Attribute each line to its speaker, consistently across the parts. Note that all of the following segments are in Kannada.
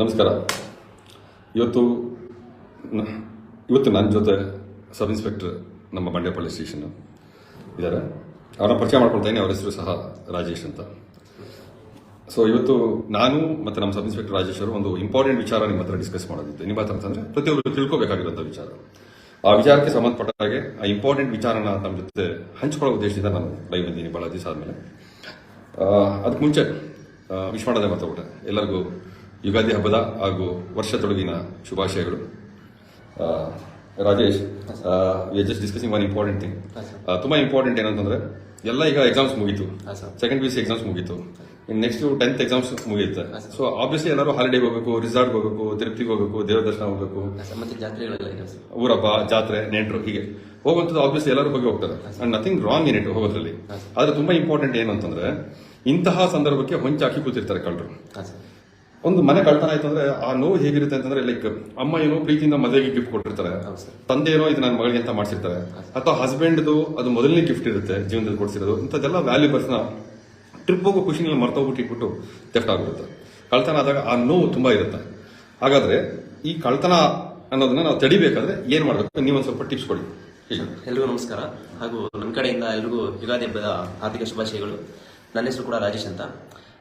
Speaker 1: ನಮಸ್ಕಾರ. ಇವತ್ತು ಇವತ್ತು ನನ್ನ ಜೊತೆ ಸಬ್ ಇನ್ಸ್ಪೆಕ್ಟರ್ ನಮ್ಮ ಬಂಡೆಪಳ್ಳಿ ಸ್ಟೇಷನ್ ಇದ್ದಾರೆ. ಅವರನ್ನ ಪರಿಚಯ ಮಾಡ್ಕೊಳ್ತೇನೆ ಅವರ ಹೆಸರು ಸಹ ರಾಜೇಶ್ ಅಂತ. ಸೊ ಇವತ್ತು ನಾನು ಮತ್ತು ನಮ್ಮ ಸಬ್ ಇನ್ಸ್ಪೆಕ್ಟರ್ ರಾಜೇಶ್ ಅವರು ಒಂದು ಇಂಪಾರ್ಟೆಂಟ್ ವಿಚಾರ ನಿಮ್ಮ ಹತ್ರ ಡಿಸ್ಕಸ್ ಮಾಡೋದಿತ್ತು. ನಿಮ್ಮ ಹತ್ರ ಅಂತಂದರೆ ಪ್ರತಿಯೊಬ್ಬರು ತಿಳ್ಕೊಬೇಕಾಗಿರುವಂಥ ವಿಚಾರ. ಆ ವಿಚಾರಕ್ಕೆ ಸಂಬಂಧಪಟ್ಟ ಹಾಗೆ ಆ ಇಂಪಾರ್ಟೆಂಟ್ ವಿಚಾರನ ನಮ್ಮ ಜೊತೆ ಹಂಚ್ಕೊಳ್ಳೋ ಉದ್ದೇಶದಿಂದ ನಾನು ಲೈವ್ ಬಂದಿದ್ದೀನಿ ಭಾಳ ದಿವಸ ಆದಮೇಲೆ. ಅದಕ್ಕೆ ಮುಂಚೆ ವಿಶ್ ಮಾಡೋದೇ ಮಾತಾಡ್ಬಿಟ್ಟೆ. ಎಲ್ಲರಿಗೂ ಯುಗಾದಿ ಹಬ್ಬದ ಹಾಗೂ ವರ್ಷ ತೊಡಗಿನ ಶುಭಾಶಯಗಳು Rajesh we just discussing one important thing ತುಂಬಾ ಇಂಪಾರ್ಟೆಂಟ್ ಏನಂತಂದ್ರೆ ಎಲ್ಲ ಈಗ ಎಕ್ಸಾಮ್ಸ್ ಮುಗೀತು. ಸೆಕೆಂಡ್ ಪಿ ಸಿ ಎಕ್ಸಾಮ್ಸ್ ಮುಗೀತು. ಇನ್ನು ನೆಕ್ಸ್ಟ್ ಟೆಂತ್ ಎಕ್ಸಾಮ್ಸ್ ಮುಗಿಯುತ್ತೆ. ಸೊ ಆಬ್ವಿಯಸ್ಲಿ ಎಲ್ಲರೂ ಹಾಲಿಡೇಗೆ ಹೋಗಬೇಕು ರಿಸಾರ್ಟ್ಗೆ ಹೋಗಬೇಕು ತಿರುಪ್ತಿಗೆ ಹೋಗಬೇಕು ದೇವರ ದರ್ಶನ ಹೋಗಬೇಕು ಊರಪ್ಪ ಜಾತ್ರೆ ನೆಂಟರು ಹೀಗೆ. ಹೋಗುವಂಥದ್ದು ಆಬ್ವಿಯಸ್ಲಿ ಎಲ್ಲರೂ ಹೋಗಿ ಹೋಗ್ತಾರೆ. And nothing wrong in it ಹೋಗೋದ್ರಲ್ಲಿ. ಆದ್ರೆ ತುಂಬಾ ಇಂಪಾರ್ಟೆಂಟ್ ಏನು ಅಂತಂದ್ರೆ ಇಂತಹ ಸಂದರ್ಭಕ್ಕೆ ಹೊಂಚಾಕಿ ಕೂತಿರ್ತಾರೆ ಕಳ್ಳರು. ಒಂದು ಮನೆ ಕಳ್ತನ ಆಯ್ತು ಅಂದ್ರೆ ಆ ನೋವು ಹೇಗಿರುತ್ತೆ ಅಂತಂದ್ರೆ ಲೈಕ್ ಅಮ್ಮ ಏನೋ ಪ್ರೀತಿಯಿಂದ ಮದುವೆಗೆ ಗಿಫ್ಟ್ ಕೊಟ್ಟಿರ್ತಾರೆ. ತಂದೆ ಏನೋ ಇದು ನನ್ನ ಮಗಳಿಗೆ ಅಂತ ಮಾಡಿಸಿರ್ತಾರೆ. ಅಥವಾ ಹಸ್ಬೆಂಡ್ದು ಅದು ಮೊದಲನೇ ಗಿಫ್ಟ್ ಇರುತ್ತೆ ಜೀವನದಲ್ಲಿ ಕೊಡಿಸಿರೋದು. ಇಂಥದ್ದೆಲ್ಲ ವ್ಯಾಲ್ಯೂಬಲ್ಸ್ನ ಟ್ರಿಪ್ ಹೋಗೋ ಖುಷಿನಲ್ಲಿ ಮರ್ತೋಗ್ಬಿಟ್ಟು ಇಟ್ಬಿಟ್ಟು ತೆಫ್ಟ್ ಆಗಿರುತ್ತೆ ಕಳ್ತನ ಆದಾಗ ಆ ನೋವು ತುಂಬಾ ಇರುತ್ತೆ. ಹಾಗಾದ್ರೆ ಈ ಕಳ್ತನ ಅನ್ನೋದನ್ನ ನಾವು ತಡಿಬೇಕಾದ್ರೆ ಏನ್ ಮಾಡ್ಬೇಕು? ನೀವೊಂದು ಸ್ವಲ್ಪ ಟಿಪ್ಸ್ ಕೊಡಿ.
Speaker 2: ಎಲ್ರಿಗೂ ನಮಸ್ಕಾರ. ಹಾಗೂ ನನ್ನ ಕಡೆಯಿಂದ ಎಲ್ರಿಗೂ ಯುಗಾದಿ ಹಬ್ಬದ ಹಾರ್ದಿಕ ಶುಭಾಶಯಗಳು. ನನ್ನ ಹೆಸರು ಕೂಡ ರಾಜೇಶ್ ಅಂತ.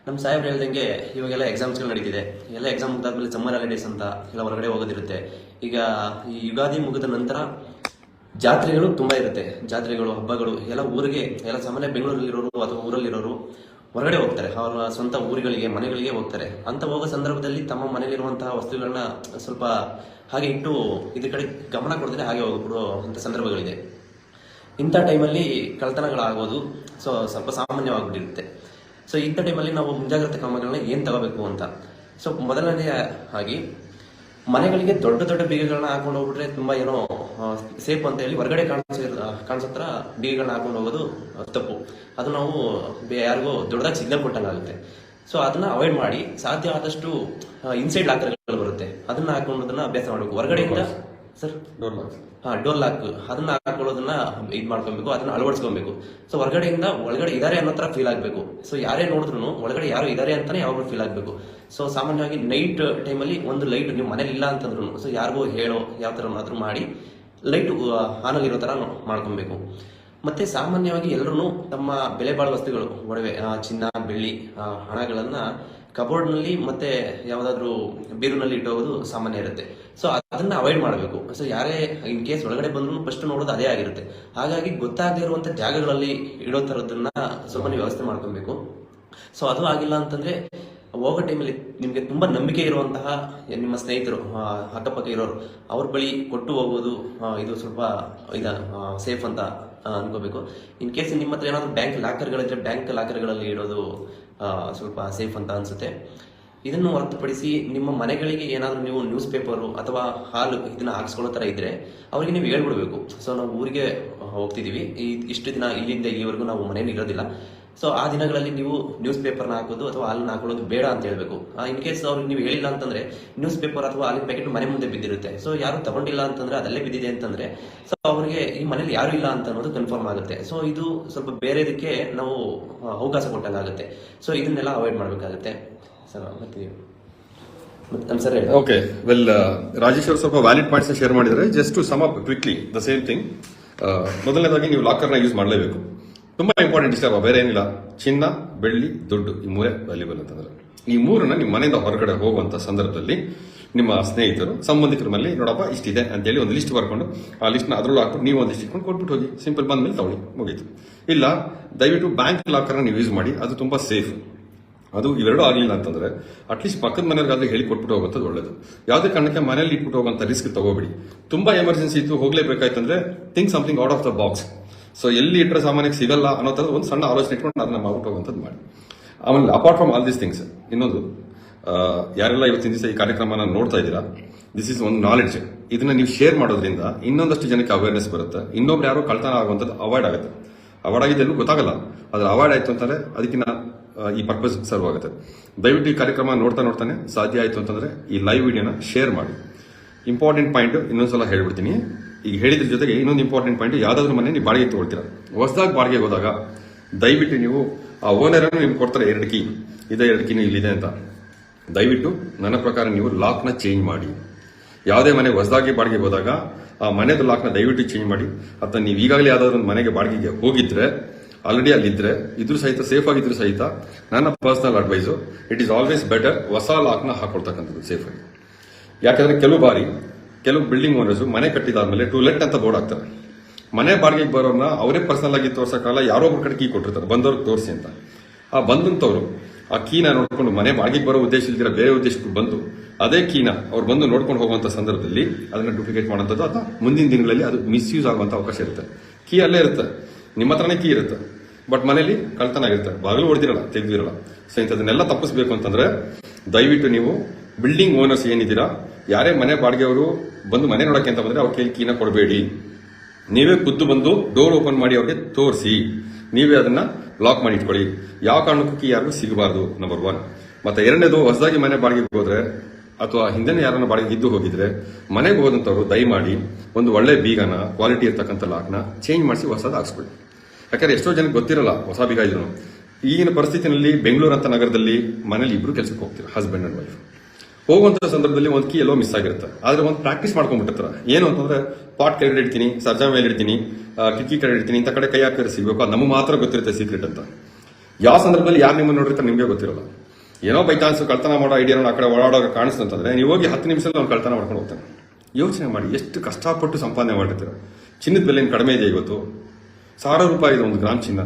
Speaker 2: ನಮ್ಮ ಸಾಹೇಬ್ರು ಹೇಳ್ದಂಗೆ ಇವಾಗೆಲ್ಲ ಎಕ್ಸಾಮ್ಸ್ಗಳು ನಡೀತಿದೆ. ಎಲ್ಲ ಎಕ್ಸಾಮ್ ಮುಗ್ದಾದ್ಮೇಲೆ ಸಮ್ಮರ್ ಹಾಲಿಡೇಸ್ ಅಂತ ಎಲ್ಲ ಹೊರಗಡೆ ಹೋಗೋದಿರುತ್ತೆ. ಈಗ ಈ ಯುಗಾದಿ ಮುಗಿದ ನಂತರ ಜಾತ್ರೆಗಳು ತುಂಬ ಇರುತ್ತೆ. ಜಾತ್ರೆಗಳು, ಹಬ್ಬಗಳು, ಎಲ್ಲ ಊರಿಗೆ, ಎಲ್ಲ ಸಾಮಾನ್ಯ ಬೆಂಗಳೂರಲ್ಲಿರೋರು ಅಥವಾ ಊರಲ್ಲಿರೋರು ಹೊರಗಡೆ ಹೋಗ್ತಾರೆ. ಅವರ ಸ್ವಂತ ಊರುಗಳಿಗೆ, ಮನೆಗಳಿಗೆ ಹೋಗ್ತಾರೆ. ಅಂತ ಹೋಗೋ ಸಂದರ್ಭದಲ್ಲಿ ತಮ್ಮ ಮನೆಯಲ್ಲಿರುವಂತಹ ವಸ್ತುಗಳನ್ನ ಸ್ವಲ್ಪ ಹಾಗೆ ಇಟ್ಟು ಇದ್ರ ಕಡೆ ಗಮನ ಕೊಡದೇ ಹಾಗೆ ಹೋಗ್ಬಿಡೋ ಅಂತ ಸಂದರ್ಭಗಳಿದೆ. ಇಂಥ ಟೈಮಲ್ಲಿ ಕಳ್ತನಗಳಾಗೋದು ಸೊ ಸ್ವಲ್ಪ ಸಾಮಾನ್ಯವಾಗ್ಬಿಟ್ಟಿರುತ್ತೆ. ಸೊ ಇಂಥ ಟೈಮಲ್ಲಿ ನಾವು ಮುಂಜಾಗ್ರತೆ ಕ್ರಮಗಳನ್ನ ಏನು ತಗೋಬೇಕು ಅಂತ. ಸೊ ಮೊದಲನೇ ಆಗಿ ಮನೆಗಳಿಗೆ ದೊಡ್ಡ ದೊಡ್ಡ ಬೀಗಗಳನ್ನ ಹಾಕೊಂಡು ಹೋಗ್ಬಿಟ್ರೆ ತುಂಬಾ ಏನೋ ಸೇಫ್ ಅಂತ ಹೇಳಿ ಹೊರಗಡೆ ಕಾಣಿಸ ಕಾಣಿಸತ್ರ ಬೀಗಗಳನ್ನ ಹಾಕೊಂಡು ಹೋಗೋದು ತಪ್ಪು. ಅದು ನಾವು ಯಾರಿಗೂ ದೊಡ್ಡದಾಗಿ ಸಿಗ್ನಲ್ ಕೊಟ್ಟಂಗಾಗುತ್ತೆ. ಸೊ ಅದನ್ನ ಅವಾಯ್ಡ್ ಮಾಡಿ ಸಾಧ್ಯ ಆದಷ್ಟು ಇನ್ಸೈಡ್ ಲಾಕರ್ಗಳು ಬರುತ್ತೆ. ಅದನ್ನ ಹಾಕೊಂಡೋದನ್ನ ಅಭ್ಯಾಸ ಮಾಡಬೇಕು. ಹೊರಗಡೆಯಿಂದ ಸರ್?
Speaker 1: ಡೋರ್ ಲಾಕ್
Speaker 2: ಹಾ ಡೋರ್ ಲಾಕ್ ಅದನ್ನ ಹಾಕೊಳ್ಳೋದನ್ನ ಇದ್ ಮಾಡ್ಕೊಬೇಕು, ಅದನ್ನ ಅಳವಡಿಸ್ಕೊಬೇಕು. ಸೊ ಹೊರಗಡೆಯಿಂದ ಒಳಗಡೆ ಇದಾರೆ ಅನ್ನೋ ತರ ಫೀಲ್ ಆಗ್ಬೇಕು. ಸೊ ಯಾರೇ ನೋಡಿದ್ರು ಒಳಗಡೆ ಯಾರು ಇದಾರೆ ಅಂತಾನೆ ಯಾವಾಗ ಫೀಲ್ ಆಗ್ಬೇಕು. ಸೊ ಸಾಮಾನ್ಯವಾಗಿ ನೈಟ್ ಟೈಮಲ್ಲಿ ಒಂದು ಲೈಟ್ ನೀವು ಮನೇಲಿ ಇಲ್ಲ ಅಂತಂದ್ರು ಸೊ ಯಾರಿಗೂ ಹೇಳೋ, ಯಾವ ತರ ಮಾಡಿ ಲೈಟ್ ಆನ್ ಆಗಿರೋ ತರ ಮಾಡ್ಕೊಬೇಕು. ಮತ್ತೆ ಸಾಮಾನ್ಯವಾಗಿ ಎಲ್ಲರೂ ತಮ್ಮ ಬೆಲೆ ಬಾಳುವ ವಸ್ತುಗಳು, ಒಡವೆ ಚಿನ್ನ, ಬೆಳ್ಳಿ ಹಣಗಳನ್ನ ಕಬೋರ್ಡ್ನಲ್ಲಿ ಮತ್ತೆ ಯಾವ್ದಾದ್ರು ಬೀರುನಲ್ಲಿ ಇಟ್ಟೋಗೋದು ಸಾಮಾನ್ಯ ಇರುತ್ತೆ. ಸೊ ಅದನ್ನ ಅವಾಯ್ಡ್ ಮಾಡಬೇಕು. ಸೊ ಯಾರೇ ಇನ್ ಕೇಸ್ ಒಳಗಡೆ ಬಂದ್ರು ಫಸ್ಟ್ ನೋಡೋದು ಅದೇ ಆಗಿರುತ್ತೆ. ಹಾಗಾಗಿ ಗೊತ್ತಾಗದೇ ಇರುವಂತ ಜಾಗಗಳಲ್ಲಿ ಇಡೋ ತರದನ್ನ ಸ್ವಲ್ಪ ವ್ಯವಸ್ಥೆ ಮಾಡ್ಕೊಬೇಕು. ಸೊ ಅದು ಆಗಿಲ್ಲ ಅಂತಂದ್ರೆ ಹೋಗೋ ಟೈಮಲ್ಲಿ ನಿಮ್ಗೆ ತುಂಬಾ ನಂಬಿಕೆ ಇರುವಂತಹ ನಿಮ್ಮ ಸ್ನೇಹಿತರು ಅಕ್ಕಪಕ್ಕ ಇರೋರು, ಅವ್ರ ಬಳಿ ಕೊಟ್ಟು ಹೋಗೋದು ಇದು ಸ್ವಲ್ಪ ಇದ ಸೇಫ್ ಅಂತ ಅನ್ಕೋಬೇಕು. ಇನ್ ಕೇಸ್ ನಿಮ್ಮ ಹತ್ರ ಏನಾದ್ರು ಬ್ಯಾಂಕ್ ಲಾಕರ್ಗಳಿದ್ರೆ ಬ್ಯಾಂಕ್ ಲಾಕರ್ಗಳಲ್ಲಿ ಇಡೋದು ಸ್ವಲ್ಪ ಸೇಫ್ ಅಂತ ಅನ್ಸುತ್ತೆ. ಇದನ್ನು ಹೊರತುಪಡಿಸಿ ನಿಮ್ಮ ಮನೆಗಳಿಗೆ ಏನಾದರೂ ನೀವು ನ್ಯೂಸ್ ಪೇಪರು ಅಥವಾ ಹಾಲು ಇದನ್ನ ಹಾಕ್ಸ್ಕೊಳ್ಳೋ ಥರ ಇದ್ರೆ ಅವರಿಗೆ ನೀವು ಹೇಳ್ಬಿಡ್ಬೇಕು. ಸೊ ನಾವು ಊರಿಗೆ ಹೋಗ್ತಿದೀವಿ ಈ, ಇಷ್ಟು ದಿನ ಇಲ್ಲಿಂದ ಇಲ್ಲಿವರೆಗೂ ನಾವು ಮನೇಲಿ ಇರೋದಿಲ್ಲ. ಸೊ ಆ ದಿನಗಳಲ್ಲಿ ನೀವು ನ್ಯೂಸ್ ಪೇಪರ್ನ ಹಾಕೋದು ಅಥವಾ ಹಾಲನ್ನ ಹಾಕೊಳ್ಳೋದು ಬೇಡ ಅಂತ ಹೇಳಬೇಕು. ಇನ್ ಕೇಸ್ ಅವ್ರಿಗೆ ನೀವು ಹೇಳಿಲ್ಲ ಅಂತಂದ್ರೆ ನ್ಯೂಸ್ ಪೇಪರ್ ಅಥವಾ ಹಾಲಿನ ಪ್ಯಾಕೆಟ್ ಮನೆ ಮುಂದೆ ಬಿದ್ದಿರುತ್ತೆ. ಸೊ ಯಾರು ತಗೊಂಡಿಲ್ಲ ಅಂತಂದ್ರೆ ಅದಲ್ಲೇ ಬಿದ್ದಿದೆ ಅಂತಂದ್ರೆ ಸೊ ಅವರಿಗೆ ಈ ಮನೇಲಿ ಯಾರು ಇಲ್ಲ ಅಂತ ಅನ್ನೋದು ಕನ್ಫರ್ಮ್ ಆಗುತ್ತೆ. ಸೊ ಇದು ಸ್ವಲ್ಪ ಬೇರೆದಕ್ಕೆ ನಾವು ಅವಕಾಶ ಕೊಟ್ಟಂಗಾಗುತ್ತೆ. ಸೊ ಇದನ್ನೆಲ್ಲ ಅವಾಯ್ಡ್ ಮಾಡಬೇಕಾಗುತ್ತೆ. Sir sir
Speaker 1: okay well Rajesh ಅವರು ಸ್ವಲ್ಪ ವ್ಯಾಲಿಡ್ ಪಾಯಿಂಟ್ಸ್ ಶೇರ್ ಮಾಡಿದರೆ just to sum up quickly the same thing ಮೊದಲನೇದಾಗಿ ನೀವು ಲಾಕರ್ನ ಯೂಸ್ ಮಾಡಲೇಬೇಕು. ತುಂಬಾ ಇಂಪಾರ್ಟೆಂಟ್ ಇಷ್ಟ ಬೇರೆ ಏನಿಲ್ಲ. ಚಿನ್ನ, ಬೆಳ್ಳಿ, ದುಡ್ಡು ಈ ಮೂರೇ ವ್ಯಾಲ್ಯೂಬಲ್ ಅಂತಂದ್ರೆ ಈ ಮೂರನ್ನ ನಿಮ್ಮ ಮನೆಯಿಂದ ಹೊರಗಡೆ ಹೋಗುವಂತ ಸಂದರ್ಭದಲ್ಲಿ ನಿಮ್ಮ ಸ್ನೇಹಿತರು, ಸಂಬಂಧಿಕರ ಮೇಲೆ ನೋಡಪ್ಪ ಇಷ್ಟಿದೆ ಅಂತೇಳಿ ಒಂದು ಲಿಸ್ಟ್ ಬರ್ಕೊಂಡು ಆ ಲಿಸ್ಟ್ನ ಅದರಲ್ಲೂ ಹಾಕ್ಬಿಟ್ಟು ನೀವು ಒಂದು ಲಿಸ್ಟ್ ಇಟ್ಕೊಂಡು ಕೊಟ್ಬಿಟ್ಟು ಹೋಗಿ. ಸಿಂಪಲ್ ಬಂದ ಮೇಲೆ ತಗೊಳ್ಳಿ. ಮುಗೀತು. ಇಲ್ಲ, ದಯವಿಟ್ಟು ಬ್ಯಾಂಕ್ ಲಾಕರ್ನ ನೀವು ಯೂಸ್ ಮಾಡಿ. ಅದು ತುಂಬಾ ಸೇಫ್ ಅದು ಇವೆರಡೂ ಆಗಲಿಲ್ಲ ಅಂತಂದ್ರೆ ಅಟ್ಲೀಸ್ಟ್ ಪಕ್ಕದ ಮನೆಯವ್ರಿಗಾದ್ರೂ ಹೇಳಿ ಕೊಟ್ಬಿಟ್ಟು ಹೋಗೋದು ಒಳ್ಳೇದು. ಯಾವುದೇ ಕಾರಣಕ್ಕೆ ಮನೇಲಿ ಇಟ್ಬಿಟ್ಟು ಹೋಗುವಂಥ ರಿಸ್ಕ್ ತಗೋಬೇಡಿ. ತುಂಬಾ ಎಮರ್ಜೆನ್ಸಿ ಇತ್ತು, ಹೋಗ್ಲೇಬೇಕಾಯ್ತಂದ್ರೆ think something out of the box so ಎಲ್ಲಿ ಇಟ್ಟರೆ ಸಾಮಾನ್ಯಕ್ಕೆ ಸಿಗಲ್ಲ ಅನ್ನೋ ಥರದ ಒಂದು ಸಣ್ಣ ಆಲೋಚನೆ ಇಟ್ಕೊಂಡು ಅದನ್ನ ಮಾಡ್ಬಿಟ್ಟು ಹೋಗುವಂಥದ್ದು ಮಾಡಿ. ಆಮೇಲೆ apart from all these things ಇನ್ನೊಂದು ಯಾರೆಲ್ಲ ಇವತ್ತಿನ ದಿವಸ ಈ ಕಾರ್ಯಕ್ರಮನ ನೋಡ್ತಾ ಇದ್ದೀರಾ ದಿಸ್ ಇಸ್ ಒಂದು ನಾಲೆಡ್ಜ್ ಇದನ್ನ ನೀವು ಶೇರ್ ಮಾಡೋದ್ರಿಂದ ಇನ್ನೊಂದಷ್ಟು ಜನಕ್ಕೆ ಅವೇರ್ನೆಸ್ ಬರುತ್ತೆ. ಇನ್ನೊಬ್ರು ಯಾರು ಕಳ್ತನ ಆಗುವಂಥದ್ದು ಅವಾಯ್ಡ್ ಆಗುತ್ತೆ. ಅವಾಯ್ಡ್ ಆಗಿದೆ ಎಲ್ಲೂ ಗೊತ್ತಾಗಲ್ಲ. ಅದ್ರ ಅವಾಯ್ಡ್ ಆಯ್ತು ಅಂತಂದರೆ ಅದಕ್ಕಿಂತ ಈ ಪರ್ಪಸ್ ಸರ್ವ್ ಆಗುತ್ತೆ. ದಯವಿಟ್ಟು ಈ ಕಾರ್ಯಕ್ರಮ ನೋಡ್ತಾ ನೋಡ್ತಾನೆ ಸಾಧ್ಯ ಆಯಿತು ಅಂತಂದ್ರೆ ಈ ಲೈವ್ ವಿಡಿಯೋನ ಶೇರ್ ಮಾಡಿ. ಇಂಪಾರ್ಟೆಂಟ್ ಪಾಯಿಂಟ್ ಇನ್ನೊಂದ್ಸಲ ಹೇಳ್ಬಿಡ್ತೀನಿ. ಈಗ ಹೇಳಿದ್ರ ಜೊತೆಗೆ ಇನ್ನೊಂದು ಇಂಪಾರ್ಟೆಂಟ್ ಪಾಯಿಂಟ್ ಯಾವ್ದಾದ್ರು ಮನೆ ನೀವು ಬಾಡಿಗೆ ತಗೊಳ್ತೀರಾ. ಹೊಸದಾಗಿ ಬಾಡಿಗೆ ಹೋದಾಗ ದಯವಿಟ್ಟು ನೀವು ಆ ಓನರ್ ನಿಮ್ಗೆ ಕೊಡ್ತಾರೆ ಎರಡು ಕೀ ಇದೆ ಎರಡು ಕೀನು ಇಲ್ಲಿದೆ ಅಂತ. ದಯವಿಟ್ಟು ನನ್ನ ಪ್ರಕಾರ ನೀವು ಲಾಕ್ನ ಚೇಂಜ್ ಮಾಡಿ. ಯಾವುದೇ ಮನೆ ಹೊಸದಾಗಿ ಬಾಡಿಗೆ ಹೋದಾಗ ಆ ಮನೆದು ಲಾಕ್ನ ದಯವಿಟ್ಟು ಚೇಂಜ್ ಮಾಡಿ. ಅಥವಾ ನೀವು ಈಗಾಗಲೇ ಯಾವ್ದಾದ್ರು ಒಂದು ಮನೆಗೆ ಬಾಡಿಗೆಗೆ ಹೋಗಿದ್ರೆ ಆಲ್ರೆಡಿ ಅಲ್ಲಿದ್ರೆ, ಇದ್ರೂ ಸಹಿತ ಸೇಫ್ ಆಗಿದ್ರು ಸಹಿತ ನನ್ನ personal advice it is always better ಹೊಸ ಲಾಕ್ನ ಹಾಕೊಳ್ತಕ್ಕಂಥದ್ದು ಸೇಫ್ ಆಗಿ. ಯಾಕಂದ್ರೆ ಕೆಲವು ಬಾರಿ ಕೆಲವು ಬಿಲ್ಡಿಂಗ್ ಓನರ್ಸ್ ಮನೆ ಕಟ್ಟಿದಾದ್ಮೇಲೆ ಟು ಲೆಟ್ ಅಂತ ಬೋರ್ಡ್ ಹಾಕ್ತಾರೆ. ಮನೆ ಬಾಡಿಗೆಗೆ ಬರೋರ್ನ ಅವರೇ ಪರ್ಸನಲ್ ಆಗಿ ತೋರ್ಸಕ್ಕಲ್ಲ ಯಾರೋ ಒಬ್ಬರು ಕಡೆ ಕೀ ಕೊಟ್ಟಿರ್ತಾರೆ, ಬಂದವ್ರಿಗೆ ತೋರಿಸಿ ಅಂತ. ಆ ಬಂದಂತವ್ರು ಆ ಕೀನ ನೋಡ್ಕೊಂಡು ಮನೆ ಬಾಡಿಗೆಗೆ ಬರೋ ಉದ್ದೇಶ ಇಲ್ದಿರ ಬೇರೆ ಉದ್ದೇಶಕ್ಕೆ ಬಂದು ಅದೇ ಕೀನ ಅವ್ರು ಬಂದು ನೋಡ್ಕೊಂಡು ಹೋಗುವಂತ ಸಂದರ್ಭದಲ್ಲಿ ಅದನ್ನ ಡೂಪ್ಲಿಕೇಟ್ ಮಾಡುವಂಥದ್ದು ಅಥವಾ ಮುಂದಿನ ದಿನಗಳಲ್ಲಿ ಅದು ಮಿಸ್ಯೂಸ್ ಆಗುವಂತ ಅವಕಾಶ ಇರುತ್ತೆ. ಕೀ ಅಲ್ಲೇ ಇರುತ್ತೆ. ನಿಮ್ಮ ಹತ್ರನೇ ಕೀ ಇರುತ್ತೆ. ಬಟ್ ಮನೇಲಿ ಕಳ್ತನ ಆಗಿರುತ್ತೆ. ಬಾಗಿಲು ಹೊಡೆದಿರಲ್ಲ ತೆಗೆದಿರಲ್ಲ. ಸೊ ಇಂಥದನ್ನೆಲ್ಲ ತಪ್ಪಿಸ್ಬೇಕು ಅಂತಂದ್ರೆ ದಯವಿಟ್ಟು ನೀವು ಬಿಲ್ಡಿಂಗ್ ಓನರ್ಸ್ ಏನಿದ್ದೀರಾ ಯಾರೇ ಮನೆ ಬಾಡಿಗೆಯವರು ಬಂದು ಮನೆ ನೋಡಕ್ಕೆ ಅಂತ ಬಂದ್ರೆ ಅವ್ರ ಕೈಲಿ ಕೀನ ಕೊಡಬೇಡಿ. ನೀವೇ ಖುದ್ದು ಬಂದು ಡೋರ್ ಓಪನ್ ಮಾಡಿ ಅವ್ರಿಗೆ ತೋರಿಸಿ. ನೀವೇ ಅದನ್ನ ಲಾಕ್ ಮಾಡಿ ಇಟ್ಕೊಳ್ಳಿ. ಯಾವ ಕಾರಣಕ್ಕೂ ಕೀ ಯಾರಿಗೂ ಸಿಗಬಾರ್ದು ನಂಬರ್ ಒನ್ ಮತ್ತೆ ಎರಡನೇದು, ಹೊಸದಾಗಿ ಮನೆ ಬಾಡಿಗೆಗೆ ಹೋದರೆ ಅಥವಾ ಹಿಂದೆನೇ ಯಾರನ್ನ ಬಾಡಿಗೆ ಇದ್ದು ಹೋಗಿದ್ರೆ, ಮನೆಗೆ ಹೋದಂಥವ್ರು ದಯಮಾಡಿ ಒಂದು ಒಳ್ಳೆ ಬೀಗನ ಕ್ವಾಲಿಟಿ ಇರ್ತಕ್ಕಂಥ ಲಾಕ್ನ ಚೇಂಜ್ ಮಾಡಿಸಿ ಹೊಸದು ಹಾಕ್ಸ್ಕೊಳ್ಳಿ. ಯಾಕಂದ್ರೆ ಎಷ್ಟೋ ಜನಕ್ಕೆ ಗೊತ್ತಿರಲ್ಲ ಹೊಸ ಬೀಗ ಇದ್ರು ಈಗಿನ ಪರಿಸ್ಥಿತಿನಲ್ಲಿ ಬೆಂಗಳೂರು ಅಂತ ನಗರದಲ್ಲಿ ಮನೇಲಿ ಇಬ್ಬರು ಕೆಲಸಕ್ಕೆ ಹೋಗ್ತಾರೆ ಹಸ್ಬೆಂಡ್ ಅಂಡ್ ವೈಫ್ ಹೋಗುವಂತ ಸಂದರ್ಭದಲ್ಲಿ ಒಂದು ಕೀ ಎಲ್ಲೋ ಮಿಸ್ ಆಗಿರುತ್ತೆ. ಆದ್ರೆ ಒಂದು ಪ್ರಾಕ್ಟೀಸ್ ಮಾಡ್ಕೊಂಡ್ಬಿಟ್ಟಿರ್ತಾರೆ. ಏನು ಅಂತಂದ್ರೆ ಪಾಟ್ ಕೆಳಗಡೆ ಇಡ್ತೀನಿ, ಸರ್ಜಾ ಮೇಲೆ ಇಡ್ತೀನಿ ಕಿಕ್ಕಿ ಕಡೆ ಇಡ್ತೀನಿ, ಇಂಥ ಕಡೆ ಕೈ ಹಾಕಿದ್ರೆ ಸಿಗಬೇಕು, ಅದು ನಮಗೆ ಮಾತ್ರ ಗೊತ್ತಿರುತ್ತೆ ಸೀಕ್ರೆಟ್ ಅಂತ. ಯಾವ ಸಂದರ್ಭದಲ್ಲಿ ಯಾರು ನಿಮ್ಮನ್ನು ನೋಡಿರ್ತಾರೆ ನಿಮಗೆ ಗೊತ್ತಿರಲ್ಲ. ಏನೋ ಬೈ ಚಾನ್ಸ್ ಕಳ್ತನ ಮಾಡೋ ಐಡಿಯಾನ ಆ ಕಡೆ ಓಡಾಡೋ ಕಾಣಿಸ್ತಂತಂದ್ರೆ ನೀವು ಹೋಗಿ ಹತ್ತು ನಿಮಿಷದಲ್ಲಿ ಅವ್ನು ಕಳ್ತನ ಮಾಡ್ಕೊಂಡು ಹೋಗ್ತಾನೆ. ಯೋಚನೆ ಮಾಡಿ, ಎಷ್ಟು ಕಷ್ಟಪಟ್ಟು ಸಂಪಾದನೆ ಮಾಡಿರ್ತೀರ. ಚಿನ್ನದ ಬೆಲೆ ಕಡಿಮೆ ಇದೆ ಇವತ್ತು. ಸಾವಿರ ರೂಪಾಯಿ ಇದೆ ಒಂದು ಗ್ರಾಮ್ ಚಿನ್ನ.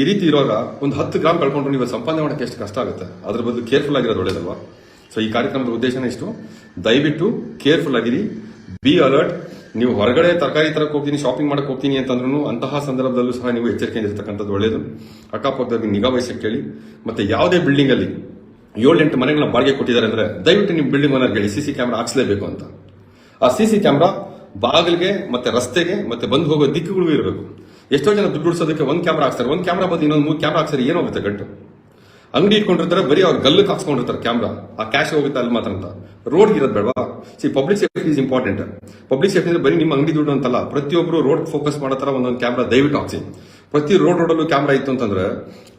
Speaker 1: ಈ ರೀತಿ ಇರುವಾಗ ಒಂದು ಹತ್ತು ಗ್ರಾಮ್ ಕಳ್ಕೊಂಡು ನೀವು ಸಂಪಾದನೆ ಮಾಡೋಕ್ಕೆ ಎಷ್ಟು ಕಷ್ಟ ಆಗುತ್ತೆ. ಅದ್ರ ಬದಲು ಕೇರ್ಫುಲ್ ಆಗಿರೋದು ಒಳ್ಳೇದಲ್ವಾ? ಸೊ ಈ ಕಾರ್ಯಕ್ರಮದ ಉದ್ದೇಶನೇ ಇಷ್ಟು. ದಯವಿಟ್ಟು ಕೇರ್ಫುಲ್ ಆಗಿರಿ ಬಿ ಅಲರ್ಟ್ ನೀವು ಹೊರಗಡೆ ತರಕಾರಿ ತರಕ್ಕೆ ಹೋಗ್ತೀನಿ ಶಾಪಿಂಗ್ ಮಾಡಕ್ಕೆ ಹೋಗ್ತೀನಿ ಅಂತಂದ್ರೂ ಅಂತಹ ಸಂದರ್ಭದಲ್ಲೂ ಸಹ ನೀವು ಎಚ್ಚರಿಕೆಯಿಂದ ಇರ್ತಕ್ಕಂಥದ್ದು ಒಳ್ಳೆಯದು ಅಕ್ಕಪಕ್ಕದಲ್ಲಿ ನಿಗಾ ವಹಿಸಿ ಕೇಳಿ. ಮತ್ತೆ ಯಾವುದೇ ಬಿಲ್ಡಿಂಗ್ ಅಲ್ಲಿ ಏಳು ಎಂಟು ಮನೆಗಳನ್ನ ಬಾಡಿಗೆ ಕೊಟ್ಟಿದ್ದಾರೆ ಅಂದ್ರೆ ದಯವಿಟ್ಟು ನಿಮ್ಮ ಬಿಲ್ಡಿಂಗ್ ಓನರ್ ಹೇಳಿ ಸಿ ಸಿ ಕ್ಯಾಮ್ರಾ ಹಾಕ್ಸ್ಲೇಬೇಕು ಅಂತ. ಆ ಸಿ ಸಿ ಕ್ಯಾಮ್ರಾ ಬಾಗಿಲಿಗೆ ಮತ್ತೆ ರಸ್ತೆಗೆ ಮತ್ತೆ ಬಂದು ಹೋಗೋ ದಿಕ್ಕುಗಳಿಗೂ ಇರಬೇಕು. ಎಷ್ಟೋ ಜನ ದುಡ್ಡು ಉಳಿಸೋದಕ್ಕೆ ಒಂದು ಕ್ಯಾಮ್ರಾ ಹಾಕ್ತಾರೆ ಒಂದು ಕ್ಯಾಮ್ರಾ ಬಂದು ಇನ್ನೊಂದು ಮೂರು ಕ್ಯಾಮ್ರಾ ಹಾಕ್ತಾರೆ ಏನಾಗುತ್ತೆ ಗಂಟು? ಅಂಗಡಿ ಇಟ್ಕೊಂಡಿರ್ತಾರೆ, ಬರೀ ಅವ್ರ ಗಲ್ಲು ಕಾಸ್ಕೊಂಡಿರ್ತಾರೆ ಕ್ಯಾಮ್ರಾ ಆ ಕ್ಯಾಶ್ ಹೋಗುತ್ತೆ ಅಲ್ಲಿ ಮಾತ್ರ ಅಂತ. ರೋಡ್ ಇರೋದು ಬೇಡವಾ? See public safety is important public safety ಅಂದ್ರೆ ಬರೀ ನಿಮ್ಮ ಅಂಗಡಿ ದುಡ್ಡು ಅಂತಲ್ಲ. ಪ್ರತಿಯೊಬ್ಬರು ರೋಡ್ ಫೋಕಸ್ ಮಾಡೋ ತರ ಒಂದೊಂದು ಕ್ಯಾಮ್ರಾ ದಯವಿಟ್ಟು ಹಾಕ್ಸಿ. ಪ್ರತಿ ರೋಡ್ ರೋಡಲ್ಲೂ ಕ್ಯಾಮ್ರಾ ಇತ್ತು ಅಂತಂದ್ರೆ,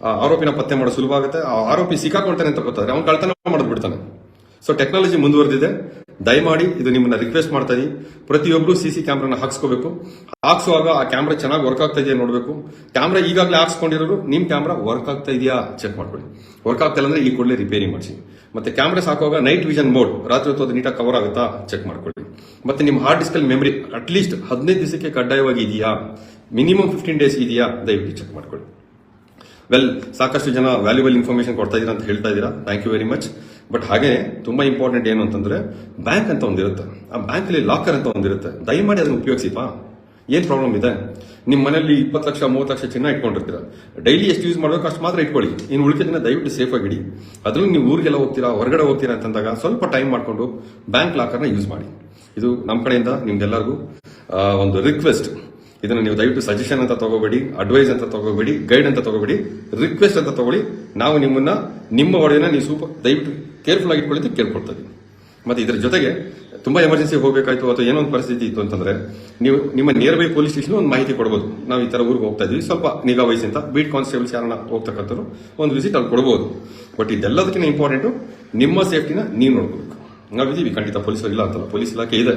Speaker 1: ಆ ಆರೋಪಿನ ಪತ್ತೆ ಮಾಡೋ ಸುಲಭ ಆಗುತ್ತೆ. ಆ ಆರೋಪಿ ಸಿಕ್ಕಾಕೊಳ್ತಾನೆ ಅಂತ ಗೊತ್ತಾದ್ರೆ, ಅವ್ನು ಕಳ್ತನ ಮಾಡೋದು ಬಿಡ್ತಾನೆ ಸೊ ಟೆಕ್ನಾಲಜಿ ಮುಂದುವರೆದಿದೆ. ದಯಮಾಡಿ ಇದು ನಿಮ್ಮನ್ನ ರಿಕ್ವೆಸ್ಟ್ ಮಾಡ್ತಾ ಇದ್ದೀನಿ ಪ್ರತಿಯೊಬ್ಬರು ಸಿ ಸಿ ಕ್ಯಾಮ್ರಾನ ಹಾಕ್ಸ್ಕೋಬೇಕು. ಹಾಕ್ಸುವಾಗ ಆ ಕ್ಯಾಮ್ರಾ ಚೆನ್ನಾಗಿ ವರ್ಕ್ ಆಗ್ತಾ ಇದೆಯಾ ನೋಡಬೇಕು. ಕ್ಯಾಮ್ರಾ ಈಗಾಗಲೇ ಹಾಕ್ಸ್ಕೊಂಡಿರೋರು ನಿಮ್ಮ ಕ್ಯಾಮ್ರಾ ವರ್ಕ್ ಆಗ್ತಾ ಇದೆಯಾ ಚೆಕ್ ಮಾಡ್ಕೊಳ್ಳಿ. ವರ್ಕ್ ಆಗ್ತಾ ಇಲ್ಲ ಅಂದ್ರೆ ಈ ಕೂಡಲೇ ರಿಪೇರಿ ಮಾಡಿಸಿ. ಮತ್ತೆ ಕ್ಯಾಮ್ರಾಸ್ ಸಾಕುವಾಗ ನೈಟ್ ವಿಷನ್ ಮೋಡ್ ರಾತ್ರಿ ಹೊತ್ತು ನೀಟಾಗಿ ಕವರ್ ಆಗುತ್ತಾ ಚೆಕ್ ಮಾಡ್ಕೊಳ್ಳಿ. ಮತ್ತೆ ನಿಮ್ಮ ಹಾರ್ಡ್ ಡಿಸ್ಕ್ ಅಲ್ಲಿ ಮೆಮರಿ ಅಟ್ಲೀಸ್ಟ್ ಹದಿನೈದು ದಿವಸಕ್ಕೆ ಕಡ್ಡಾಯವಾಗಿ ಇದೆಯಾ? ಮಿನಿಮಮ್ ಫಿಫ್ಟೀನ್ ಡೇಸ್ ಇದೆಯಾ? ದಯವಿಟ್ಟು ಚೆಕ್ ಮಾಡ್ಕೊಳ್ಳಿ. ವೆಲ್ ಸಾಕಷ್ಟು ಜನ ವ್ಯಾಲ್ಯೂಬಲ್ ಇನ್ಫಾರ್ಮೇಶನ್ ಕೊಡ್ತಾ ಇದೀರಾ ಅಂತ ಹೇಳ್ತಾ ಇದ್ದೀರಾ. Thank you very much but ಹಾಗೆ ತುಂಬಾ ಇಂಪಾರ್ಟೆಂಟ್ ಏನು ಅಂತಂದ್ರೆ ಬ್ಯಾಂಕ್ ಅಂತ ಒಂದಿರುತ್ತೆ ಆ ಬ್ಯಾಂಕ್ ಅಲ್ಲಿ ಲಾಕರ್ ಅಂತ ಒಂದಿರುತ್ತೆ ದಯಮಾಡಿ ಅದನ್ನು ಉಪಯೋಗಿಸಿಪಾ ಏನ್ ಪ್ರಾಬ್ಲಮ್ ಇದೆ? ನಿಮ್ಮ ಮನೆಯಲ್ಲಿ ಇಪ್ಪತ್ತು ಲಕ್ಷ, ಮೂವತ್ತು ಲಕ್ಷ ಚಿನ್ನ ಇಟ್ಕೊಂಡಿರ್ತೀರ. ಡೈಲಿ ಎಷ್ಟು ಯೂಸ್ ಮಾಡಬೇಕು ಅಷ್ಟು ಮಾತ್ರ ಇಟ್ಕೊಳ್ಳಿ. ಇನ್ನು ಉಳಿಕೆದನ್ನ ದಯವಿಟ್ಟು ಸೇಫ್ ಆಗಿಡಿ ಅದ್ರಲ್ಲಿ ನೀವು ಊರಿಗೆಲ್ಲ ಹೋಗ್ತೀರಾ, ಹೊರಗಡೆ ಹೋಗ್ತೀರಾ ಅಂತಂದಾಗ ಸ್ವಲ್ಪ ಟೈಮ್ ಮಾಡಿಕೊಂಡು ಬ್ಯಾಂಕ್ ಲಾಕರ್ನ ಯೂಸ್ ಮಾಡಿ. ಇದು ನಮ್ಮ ಕಡೆಯಿಂದ ನಿಮ್ಗೆಲ್ಲರಿಗೂ ಒಂದು ರಿಕ್ವೆಸ್ಟ್ ಇದನ್ನ ನೀವು ದಯವಿಟ್ಟು ಸಜೆಷನ್ ಅಂತ ತಗೋಬೇಡಿ ಅಡ್ವೈಸ್ ಅಂತ ತಗೋಬೇಡಿ ಗೈಡ್ ಅಂತ ತಗೋಬೇಡಿ ರಿಕ್ವೆಸ್ಟ್ ಅಂತ ತಗೊಳ್ಳಿ. ನಾವು ನಿಮ್ಮನ್ನ, ನಿಮ್ಮ ಒಡೆಯನ್ನ ನೀವು ಸೂಪರ್ ದಯವಿಟ್ಟು ಕೇರ್ಫುಲ್ ಆಗಿ ಇಟ್ಕೊಳ್ಳಿ ಕೇಳ್ಕೊಳ್ತಾ ಮತ್ತೆ ಇದರ ಜೊತೆಗೆ ತುಂಬಾ ಎಮರ್ಜೆನ್ಸಿ ಹೋಗಬೇಕಾಯ್ತು ಅಥವಾ ಏನೋ ಒಂದು ಪರಿಸ್ಥಿತಿ ಇತ್ತು ಅಂತಂದ್ರೆ, ನೀವು ನಿಮ್ಮ ನಿಯರ್ ಬೈ ಪೊಲೀಸ್ ಸ್ಟೇಷನ್ ಒಂದು ಮಾಹಿತಿ ಕೊಡಬಹುದು ನಾವು ಈ ತರ ಊರಿಗೆ ಹೋಗ್ತಾ ಇದೀವಿ ಸ್ವಲ್ಪ ನಿಗಾ ವಹಿಸಿ ಅಂತ, ಬೀಟ್ ಕಾನ್ಸ್ಟೇಬಲ್ಸ್ ಯಾರನ್ನ ಹೋಗ್ತಕ್ಕಂಥವ್ರು ಒಂದು ವಿಸಿಟ್ ಅಲ್ಲಿ ಕೊಡಬಹುದು ಬಟ್ ಇದೆಲ್ಲದಕ್ಕಿಂತ ಇಂಪಾರ್ಟೆಂಟ್ ನಿಮ್ಮ ಸೇಫ್ಟಿನ ನೀವು ನೋಡ್ಕೋಬೇಕು. ನಾವಿದ್ದೀವಿ ಖಂಡಿತ ಪೊಲೀಸರು ಇಲ್ಲ ಅಂತಲ್ಲ. ಪೊಲೀಸ್ ಇಲಾಖೆ ಇದೆ.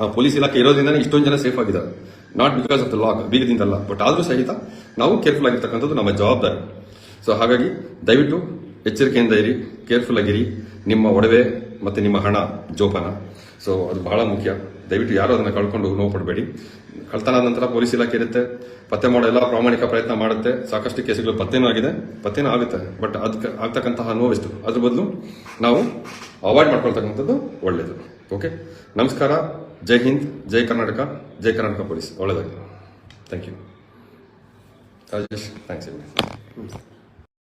Speaker 1: ಆ ಪೊಲೀಸ್ ಇಲಾಖೆ ಇರೋದ್ರಿಂದನೇ ಇಷ್ಟೊಂದು ಜನ ಸೇಫ್ ಆಗಿದ್ದಾರೆ. Not because of the lock ಬೀಗದಿಂದಲ್ಲ but ಆದರೂ ಸಹಿತ ನಾವು ಕೇರ್ಫುಲ್ ಆಗಿರ್ತಕ್ಕಂಥದ್ದು ನಮ್ಮ ಜವಾಬ್ದಾರಿ. ಸೊ ಹಾಗಾಗಿ ದಯವಿಟ್ಟು ಎಚ್ಚರಿಕೆಯಿಂದ ಇರಿ ಕೇರ್ಫುಲ್ ಆಗಿರಿ. ನಿಮ್ಮ ಒಡವೆ ಮತ್ತು ನಿಮ್ಮ ಹಣ, ಜೋಪಾನ. ಸೊ ಅದು ಬಹಳ ಮುಖ್ಯ. ದಯವಿಟ್ಟು ಯಾರು ಅದನ್ನು ಕಳ್ಕೊಂಡು ನೋವು ಪಡಬೇಡಿ. ಕಳ್ತನ ನಂತರ ಪೊಲೀಸ್ ಇಲಾಖೆ ಇರುತ್ತೆ. ಪತ್ತೆ ಮಾಡೋ ಎಲ್ಲ ಪ್ರಾಮಾಣಿಕ ಪ್ರಯತ್ನ ಮಾಡುತ್ತೆ. ಸಾಕಷ್ಟು ಕೇಸುಗಳು ಪತ್ತೆನೂ ಆಗಿದೆ. ಪತ್ತೆನೂ ಆಗುತ್ತೆ. ಬಟ್ ಅದಕ್ಕೆ ಆಗ್ತಕ್ಕಂತಹ ನೋವೆಷ್ಟು ಅದ್ರ ಬದಲು ನಾವು ಅವಾಯ್ಡ್ ಮಾಡ್ಕೊಳ್ತಕ್ಕಂಥದ್ದು ಒಳ್ಳೆಯದು ಓಕೆ ನಮಸ್ಕಾರ. ಜೈ ಹಿಂದ್ ಜೈ ಕರ್ನಾಟಕ ಜೈ ಕರ್ನಾಟಕ ಪೊಲೀಸ್. ಒಳ್ಳೆಯದಾಗಿ ಥ್ಯಾಂಕ್ ಯು ರಾಜೇಶ್ ಥ್ಯಾಂಕ್ಸ್